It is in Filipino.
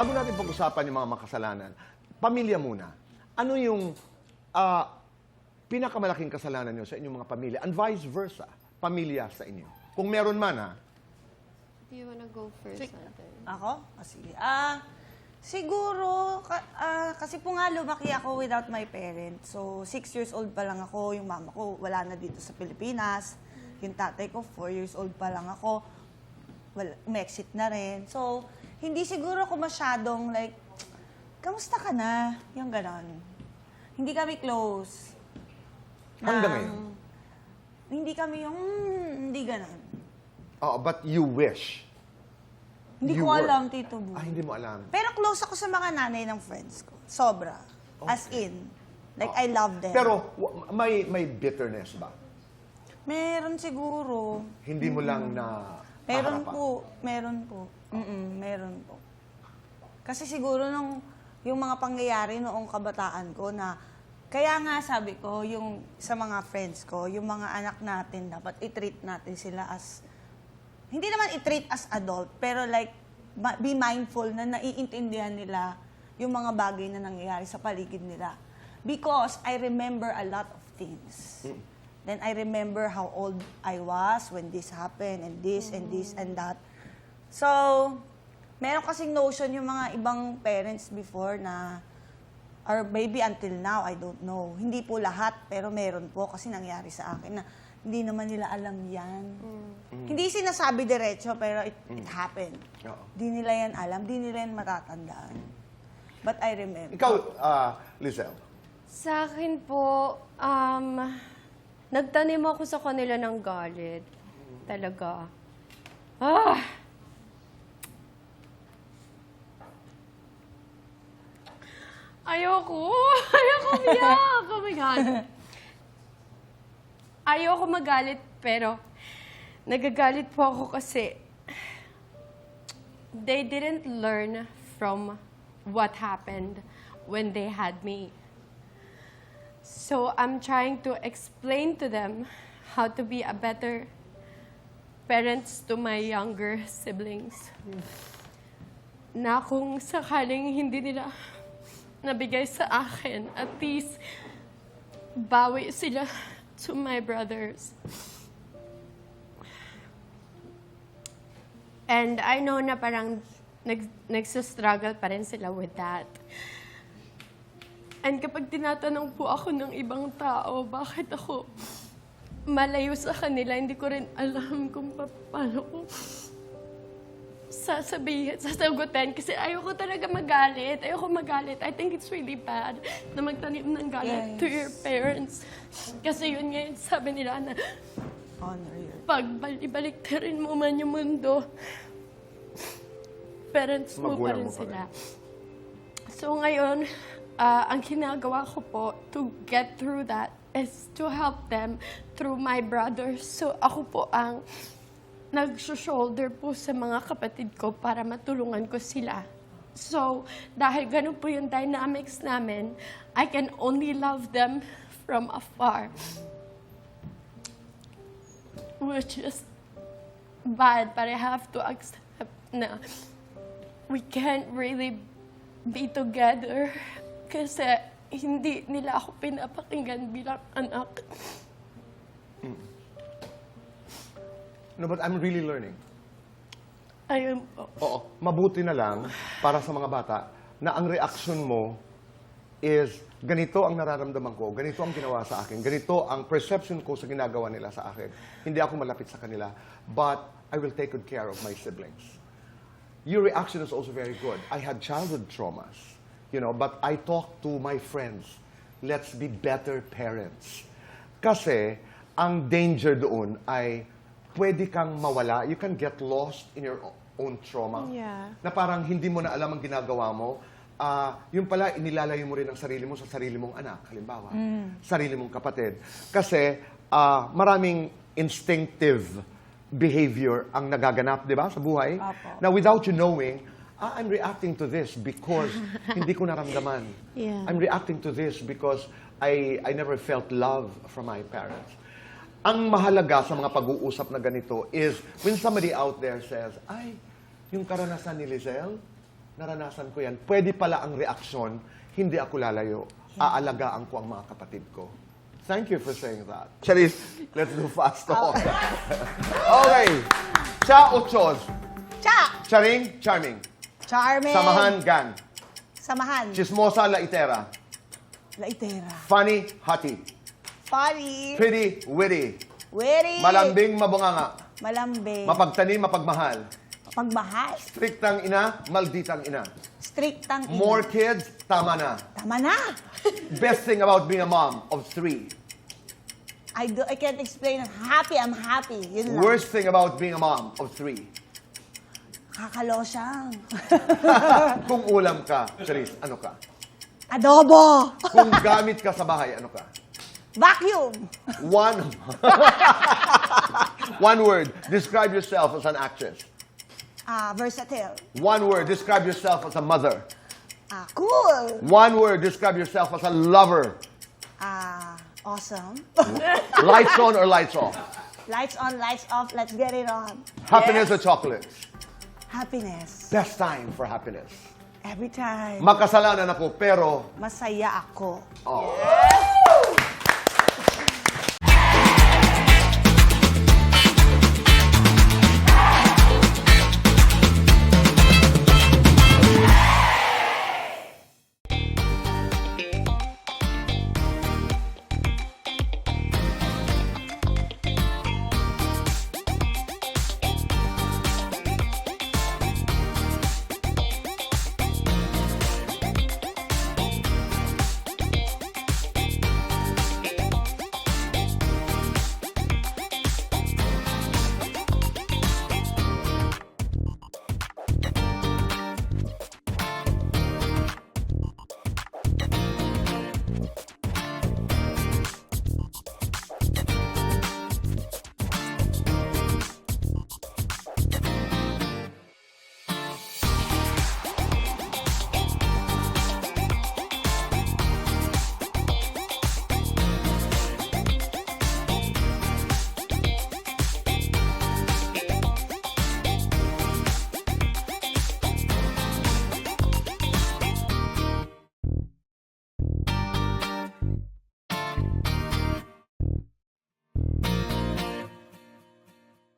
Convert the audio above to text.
Bago natin pag-usapan yung mga makasalanan, pamilya muna. Ano yung ah, pinakamalaking kasalanan nyo sa inyong mga pamilya? And vice versa, pamilya sa inyo. Kung meron man, ha? Do you wanna go first, Sige. Ako? Ah, sige. Ah, siguro, ka- ah, kasi po nga lumaki ako without my parents. So, six years old pa lang ako. Yung mama ko wala na dito sa Pilipinas. Yung tatay ko, four years old pa lang ako. Wala, umexit na rin. So, hindi siguro ako masyadong like, kamusta ka na? Yung ganon. Hindi kami close. Hanggang ngayon? Hindi kami yung, "Hmm," hindi ganon. Oh, but you wish. Hindi You ko were. alam, Tito Bu. Ah, hindi mo alam. Pero close ako sa mga nanay ng friends ko. Sobra. As in. Like, I love them. Pero wa- may may bitterness ba? Meron siguro. Hindi mo lang na Meron haharapan? po. Meron po. Mm meron po. Kasi siguro nung yung mga pangyayari noong kabataan ko na kaya nga sabi ko, yung sa mga friends ko, yung mga anak natin, dapat i-treat natin sila as, hindi naman i-treat as adult, pero like, be mindful na naiintindihan nila yung mga bagay na nangyayari sa paligid nila. Because I remember a lot of things. Then I remember how old I was when this happened, and this, and this, and that. So, meron kasing notion yung mga ibang parents before na, or maybe until now, I don't know. Hindi po lahat, pero meron po kasi nangyari sa akin na hindi naman nila alam yan. Hindi sinasabi diretso, pero it, it happened. Oo. Di nila yan alam, di nila yan matatandaan. But I remember. Ikaw, ah, Lizelle, Sa akin po, um, nagtanim ako sa kanila ng galit. Talaga. Ah! Ayoko. Ayoko umiyak. Oh my God. Ayoko magalit, pero nagagalit po ako kasi they didn't learn from what happened when they had me. So I'm trying to explain to them how to be a better parents to my younger siblings. Na kung sakaling hindi nila nabigay sa akin, at least bawi sila to my brothers. And I know na parang nag, nagsastruggle pa rin sila with that. And kapag tinatanong po ako ng ibang tao, bakit ako malayo sa kanila, hindi ko rin alam kung pa- paano ko sasabihin, sasagutin. Kasi ayoko talaga magalit. Ayoko magalit. I think it's really bad na magtanim ng galit to Yes. your parents. Kasi yun nga yung sabi nila na Honor your pag ibalik rin mo man yung mundo, parents mo pa rin sila. So ngayon, ah, ang ginagawa ko po to get through that is to help them through my brothers. So ako po ang nag-shoulder po sa mga kapatid ko para matulungan ko sila. So, dahil ganun po yung dynamics namin, I can only love them from afar which is bad, but I have to accept na we can't really be together kasi hindi nila ako pinapakinggan bilang anak. no, but I'm really learning. Ayun po. Oo, mabuti na lang para sa mga bata na ang reaction mo is ganito ang nararamdaman ko, ganito ang ginawa sa akin, ganito ang perception ko sa ginagawa nila sa akin. Hindi ako malapit sa kanila, but I will take good care of my siblings. Your reaction is also very good. I had childhood traumas, you know, but I talk to my friends. Let's be better parents. Kasi ang danger doon ay pwede kang mawala. You can get lost in your own trauma. Yeah. Na parang hindi mo na alam ang ginagawa mo. Ah, yung pala, inilalayo mo rin ang sarili mo sa sarili mong anak, halimbawa. Sarili mong kapatid. Kasi ah, maraming instinctive behavior ang nagaganap, di ba, sa buhay. Apo. Now, without you knowing, ah, I'm reacting to this because hindi ko naramdaman. Yeah. I'm reacting to this because I, I never felt love from my parents. Ang mahalaga sa mga pag-uusap na ganito is when somebody out there says, ay, yung karanasan ni Lizelle, naranasan ko yan. Pwede pala ang reaksyon, hindi ako lalayo. Aalagaan ko ang mga kapatid ko. Thank you for saying that. Charis, let's do fast talk. okay. Cha o Chos? Cha! Charing, charming. Charming! Samahan, gang. Samahan. Chismosa, laitera. Laitera. Funny, hottie. Funny. Pretty, witty. Witty. Malambing, mabunganga. Malambing. Mapagtanim, mapagmahal. Pagmahal. Striktang ina, malditang ina. Striktang ina. More kids, tama na. Tama na. Best thing about being a mom of three. I, do, I can't explain. I'm happy. I'm happy. Yun lang. Worst thing about being a mom of three. Kakalosyang. Kung ulam ka, Charis, ano ka? Adobo. Kung gamit ka sa bahay, ano ka? Vacuum. One, one word, describe yourself as an actress. Ah, versatile. One word, describe yourself as a mother. Ah, cool. One word, describe yourself as a lover. Ah, awesome. Lights on or lights off? lights on, lights off. Let's get it on. Happiness or chocolates? Happiness. Best time for happiness. Every time. Makasalanan ako, pero Masaya ako. oh,